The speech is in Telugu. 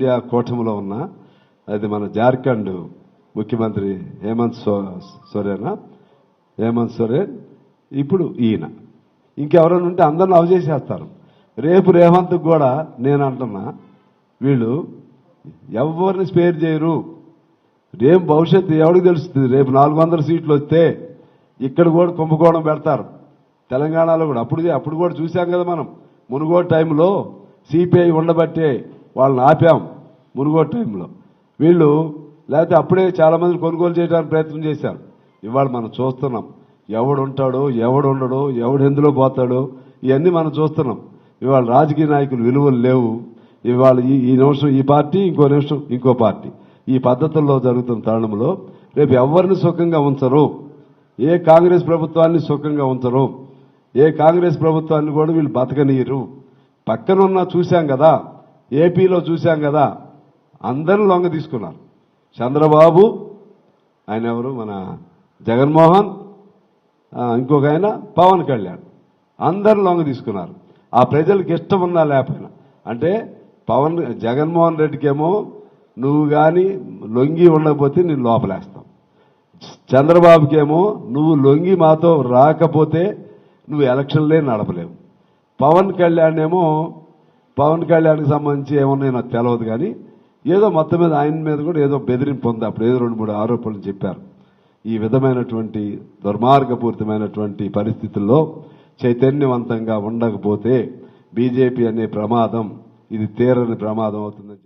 ఇండియా కూటమిలో ఉన్న అది మన జార్ఖండ్ ముఖ్యమంత్రి హేమంత్ సో- సోరెనా. హేమంత్ సోరెన్ ఇప్పుడు ఈయన. ఇంకెవరైనా ఉంటే అందరిని అవజేసేస్తారు రేపు రేవంత్ కూడా నేను అంటున్నా వీళ్ళు ఎవరిని స్పేర్ చేయరు. రేపు భవిష్యత్తు ఎవరికి తెలుస్తుంది? రేపు నాలుగు వందల సీట్లు వస్తే ఇక్కడ కూడా కుంభకోణం పెడతారు. తెలంగాణలో కూడా అప్పుడు అప్పుడు కూడా చూసాం కదా మనం. మునుగోడు టైంలో సిపిఐ ఉండబట్టే వాళ్ళని ఆపాం మునుగో టైంలో. వీళ్ళు లేకపోతే అప్పుడే చాలా మంది కొనుగోలు చేయడానికి ప్రయత్నం చేశారు. ఇవాళ మనం చూస్తున్నాం. ఎవడు ఉంటాడో ఎవడు ఎవడు ఎందులో పోతాడో ఇవన్నీ మనం చూస్తున్నాం. ఇవాళ రాజకీయ నాయకులు విలువలు లేవు. ఇవాళ ఈ ఈ నిమిషం ఈ పార్టీ ఇంకో నిమిషం ఇంకో పార్టీ. ఈ పద్ధతుల్లో జరుగుతున్న తరుణంలో రేపు ఎవరిని సుఖంగా ఉంచరు? ఏ కాంగ్రెస్ ప్రభుత్వాన్ని సుఖంగా ఉంచరు? ఏ కాంగ్రెస్ ప్రభుత్వాన్ని కూడా వీళ్ళు బతకనీయరు? పక్కనున్న చూశాం కదా. ఏపీలో చూశాం కదా అందరూ లొంగ తీసుకున్నారు. చంద్రబాబు ఆయన ఎవరు? మన జగన్మోహన్ ఇంకొక ఆయన పవన్ కళ్యాణ్. అందరూ లొంగ తీసుకున్నారు. ఆ ప్రజలకు ఇష్టం ఉన్నా లేకపోయినా. అంటే పవన్ జగన్మోహన్ రెడ్డికేమో నువ్వు కానీ లొంగి ఉండకపోతే నేను లోపలేస్తాం. చంద్రబాబుకేమో నువ్వు లొంగి మాతో రాకపోతే నువ్వు ఎలక్షన్లే నడపలేవు. పవన్ కళ్యాణ్ ఏమో పవన్ కళ్యాణ్కి సంబంధించి ఏమన్నా నాకు తెలియదు కానీ ఏదో మొత్తం మీద ఆయన మీద కూడా ఏదో బెదిరింపు ఉంది. అప్పుడు ఏదో రెండు మూడు ఆరోపణలు చెప్పారు. ఈ విధమైనటువంటి దుర్మార్గపూరితమైనటువంటి పరిస్థితుల్లో చైతన్యవంతంగా ఉండకపోతే బీజేపీ అనే ప్రమాదం ఇది తీరని ప్రమాదం అవుతుందని